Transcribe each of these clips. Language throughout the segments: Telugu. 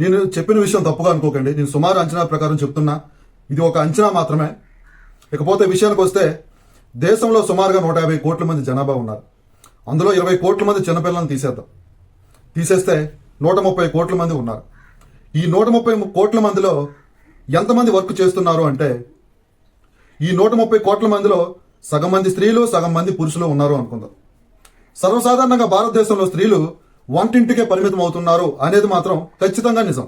నేను చెప్పిన విషయం తప్పుగా అనుకోకండి. నేను సుమారు అంచనా ప్రకారం చెప్తున్నా. ఇది ఒక అంచనా మాత్రమే. ఇకపోతే విషయానికి వస్తే దేశంలో సుమారుగా నూట యాభై కోట్ల మంది జనాభా ఉన్నారు. అందులో ఇరవై కోట్ల మంది చిన్నపిల్లలను తీసేద్దాం. తీసేస్తే నూట ముప్పై కోట్ల మంది ఉన్నారు. ఈ నూట ముప్పై కోట్ల మందిలో ఎంతమంది వర్క్ చేస్తున్నారు అంటే ఈ నూట ముప్పై కోట్ల మందిలో సగం మంది స్త్రీలు సగం మంది పురుషులు ఉన్నారు అనుకుందాం. సర్వసాధారణంగా భారతదేశంలో స్త్రీలు వంటింటికే పరిమితం అవుతున్నారు అనేది మాత్రం ఖచ్చితంగా నిజం.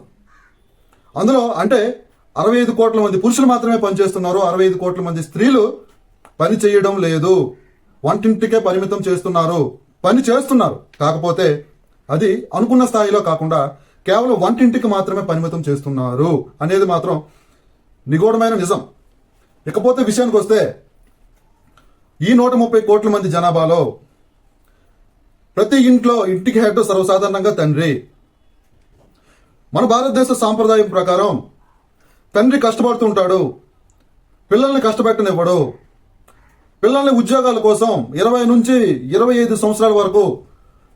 అందులో అంటే అరవై ఐదు కోట్ల మంది పురుషులు మాత్రమే పనిచేస్తున్నారు అరవై ఐదు కోట్ల మంది స్త్రీలు పని చేయడం లేదు. వంటింటికే పరిమితం చేస్తున్నారు పని చేస్తున్నారు. కాకపోతే అది అనుకున్న స్థాయిలో కాకుండా కేవలం వంటింటికి మాత్రమే పరిమితం చేస్తున్నారు అనేది మాత్రం నిగూఢమైన నిజం. ఇకపోతే విషయానికి వస్తే ఈ నూట ముప్పై కోట్ల మంది జనాభాలో ప్రతి ఇంట్లో ఇంటికి హెడ్ సర్వసాధారణంగా తండ్రి. మన భారతదేశ సాంప్రదాయం ప్రకారం తండ్రి కష్టపడుతుంటాడు పిల్లల్ని కష్టపెట్టనివ్వడు. పిల్లల్ని ఉద్యోగాల కోసం ఇరవై నుంచి ఇరవై ఐదు సంవత్సరాల వరకు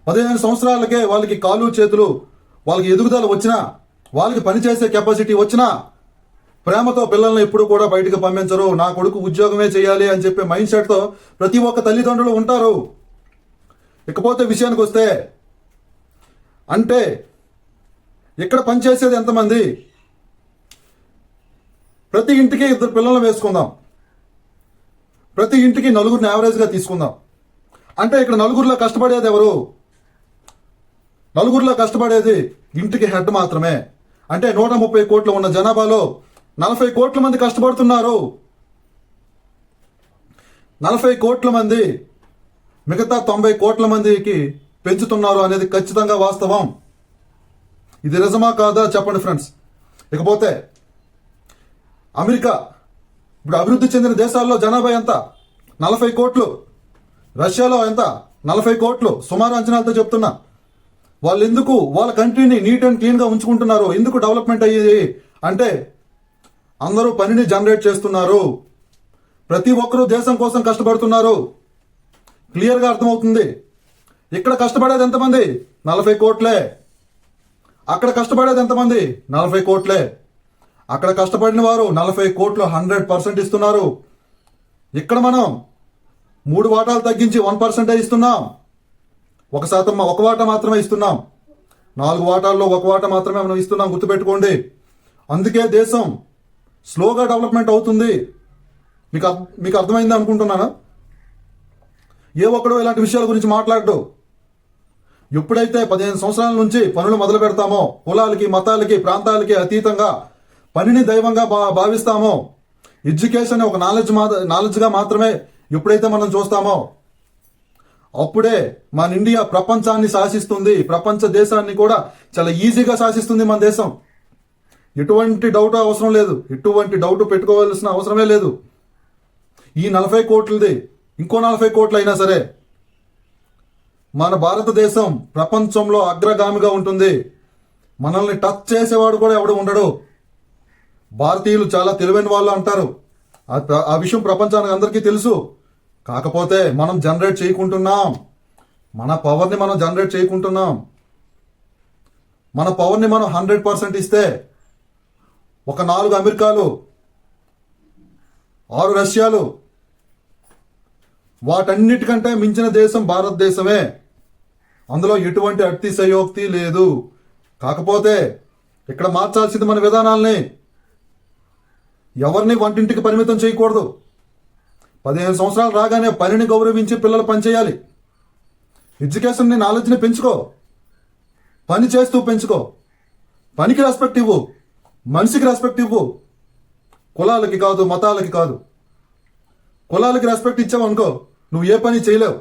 పదిహేను సంవత్సరాలకే వాళ్ళకి కాలు చేతులు వాళ్ళకి ఎదుగుదల వచ్చినా వాళ్ళకి పనిచేసే కెపాసిటీ వచ్చినా ప్రేమతో పిల్లల్ని ఎప్పుడు కూడా బయటకు పంపించరు. నా కొడుకు ఉద్యోగమే చేయాలి అని చెప్పే మైండ్ సెట్తో ప్రతి ఒక్క తల్లిదండ్రులు ఉంటారు. ఇకపోతే విషయానికి వస్తే అంటే ఇక్కడ పనిచేసేది ఎంతమంది? ప్రతి ఇంటికి ఇద్దరు పిల్లలను వేసుకుందాం. ప్రతి ఇంటికి నలుగురిని యావరేజ్గా తీసుకుందాం. అంటే ఇక్కడ నలుగురిలో కష్టపడేది ఎవరు? నలుగురిలో కష్టపడేది ఇంటికి హెడ్ మాత్రమే. అంటే నూట ముప్పై కోట్లు ఉన్న జనాభాలో నలభై కోట్ల మంది కష్టపడుతున్నారు. నలభై కోట్ల మంది మిగతా తొంభై కోట్ల మందికి పెంచుతున్నారు అనేది ఖచ్చితంగా వాస్తవం. ఇది నిజమా కాదా చెప్పండి ఫ్రెండ్స్. ఇకపోతే అమెరికా ఇప్పుడు అభివృద్ధి చెందిన దేశాల్లో జనాభా ఎంత? నలభై కోట్లు. రష్యాలో ఎంత? నలభై కోట్లు. సుమారు అంచనాలతో చెప్తున్నా. వాళ్ళు ఎందుకు వాళ్ళ కంట్రీని నీట్ అండ్ క్లీన్గా ఉంచుకుంటున్నారు? ఎందుకు డెవలప్మెంట్ అయ్యేది? అంటే అందరూ పనిని జనరేట్ చేస్తున్నారు. ప్రతి ఒక్కరూ దేశం కోసం కష్టపడుతున్నారు. క్లియర్గా అర్థమవుతుంది. ఇక్కడ కష్టపడేది ఎంతమంది? నలభై కోట్లే. అక్కడ కష్టపడేది ఎంతమంది? నలభై కోట్లే. అక్కడ కష్టపడిన వారు నలభై కోట్లు హండ్రెడ్ పర్సెంట్ ఇస్తున్నారు. ఇక్కడ మనం మూడు వాటాలు తగ్గించి వన్ పర్సెంటే ఇస్తున్నాం. ఒక శాతం ఒక వాటా మాత్రమే ఇస్తున్నాం. నాలుగు వాటాల్లో ఒక వాటా మాత్రమే మనం ఇస్తున్నాం గుర్తుపెట్టుకోండి. అందుకే దేశం స్లోగా డెవలప్మెంట్ అవుతుంది. మీకు మీకు అర్థమైంది అనుకుంటున్నాను? ఏ ఒక్కడో ఇలాంటి విషయాల గురించి మాట్లాడడు. ఎప్పుడైతే పదిహేను సంవత్సరాల నుంచి పనులు మొదలు పెడతామో కులాలకి మతాలకి ప్రాంతాలకి అతీతంగా పనిని దైవంగా భా భావిస్తామో ఎడ్యుకేషన్ ఒక నాలెడ్జ్ మా నాలెడ్జ్గా మాత్రమే ఎప్పుడైతే మనం చూస్తామో అప్పుడే మన ఇండియా ప్రపంచాన్ని శాసిస్తుంది ప్రపంచ దేశాన్ని కూడా చాలా ఈజీగా శాసిస్తుంది మన దేశం. ఎటువంటి డౌట్ అవసరం లేదు. ఎటువంటి డౌట్ పెట్టుకోవాల్సిన అవసరమే లేదు. ఈ నలభై కోట్లది ఇంకో నలభై కోట్లు అయినా సరే. మన భారతదేశం ప్రపంచంలో అగ్రగామిగా ఉంటుంది. మనల్ని టచ్ చేసేవాడు కూడా ఎవడు ఉండడు. భారతీయులు చాలా తెలివైన వాళ్ళు అంటారు. ఆ- ఆ విషయం ప్రపంచానికి అందరికీ తెలుసు. కాకపోతే మనం జనరేట్ చేయకుంటున్నాం. మన పవర్ని మనం జనరేట్ చేయకుంటున్నాం. మన పవర్ని మనం హండ్రెడ్ పర్సెంట్ ఇస్తే ఒక నాలుగు అమెరికాలు ఆరు రష్యాలు వాటన్నిటికంటే మించిన దేశం భారతదేశమే. అందులో ఎటువంటి అతిశయోక్తి లేదు. కాకపోతే ఇక్కడ మార్చాల్సింది మన విధానాల్ని. ఎవరిని వంటింటికి పరిమితం చేయకూడదు. పదిహేను సంవత్సరాలు రాగానే పనిని గౌరవించి పిల్లలు పనిచేయాలి. ఎడ్యుకేషన్ని నాలెడ్జ్ని పెంచుకో. పని చేస్తూ పెంచుకో. పనికి రెస్పెక్ట్ ఇవ్వు. మనిషికి రెస్పెక్ట్ ఇవ్వు. కులాలకి కాదు మతాలకి కాదు. కులాలకి రెస్పెక్ట్ ఇచ్చావు అనుకో నువ్వు ఏ పని చేయలేవు.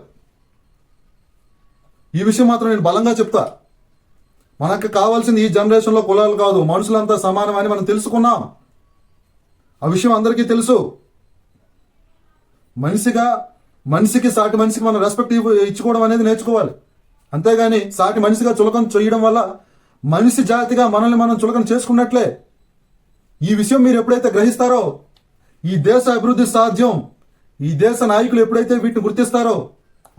ఈ విషయం మాత్రం నేను బలంగా చెప్తా. మనకు కావాల్సింది ఈ జనరేషన్లో కులాలు కాదు మనుషులంతా సమానం అని మనం తెలుసుకున్నాం. ఆ విషయం అందరికీ తెలుసు. మనిషిగా మనిషికి సాటి మనిషికి మనం రెస్పెక్ట్ ఇచ్చుకోవడం అనేది నేర్చుకోవాలి. అంతేగాని సాటి మనిషిగా చులకం చేయడం వల్ల మనిషి జాతిగా మనల్ని మనం చులకన చేసుకున్నట్లే. ఈ విషయం మీరు ఎప్పుడైతే గ్రహిస్తారో ఈ దేశ అభివృద్ధి సాధ్యం. ఈ దేశ నాయకులు ఎప్పుడైతే వీటిని గుర్తిస్తారో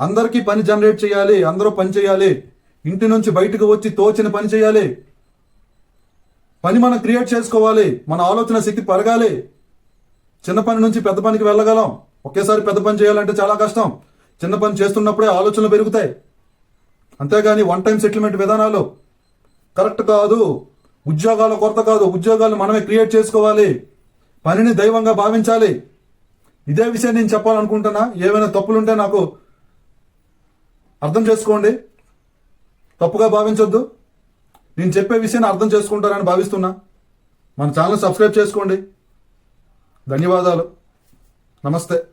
అందరికీ పని జనరేట్ చేయాలి అందరూ పని చేయాలి. ఇంటి నుంచి బయటకు వచ్చి తోచిన పని చేయాలి. పని మనం క్రియేట్ చేసుకోవాలి మన ఆలోచన శక్తి పెరగాలి. చిన్న పని నుంచి పెద్ద పనికి వెళ్ళగలం. ఒకేసారి పెద్ద పని చేయాలంటే చాలా కష్టం. చిన్న పని చేస్తున్నప్పుడే ఆలోచనలు పెరుగుతాయి. అంతేగాని వన్ టైం సెటిల్మెంట్ విధానాలు కరెక్ట్ కాదు ఉద్యోగాల కొరత కాదు. ఉద్యోగాలు మనమే క్రియేట్ చేసుకోవాలి. పనిని దైవంగా భావించాలి. ఇదే విషయం నేను చెప్పాలనుకుంటున్నా. ఏమైనా తప్పులుంటే నాకు అర్థం చేసుకోండి. తప్పుగా భావించొద్దు. నేను చెప్పే విషయాన్ని అర్థం చేసుకుంటారని భావిస్తున్నా. మన ఛానల్ సబ్స్క్రైబ్ చేసుకోండి. ధన్యవాదాలు. నమస్తే.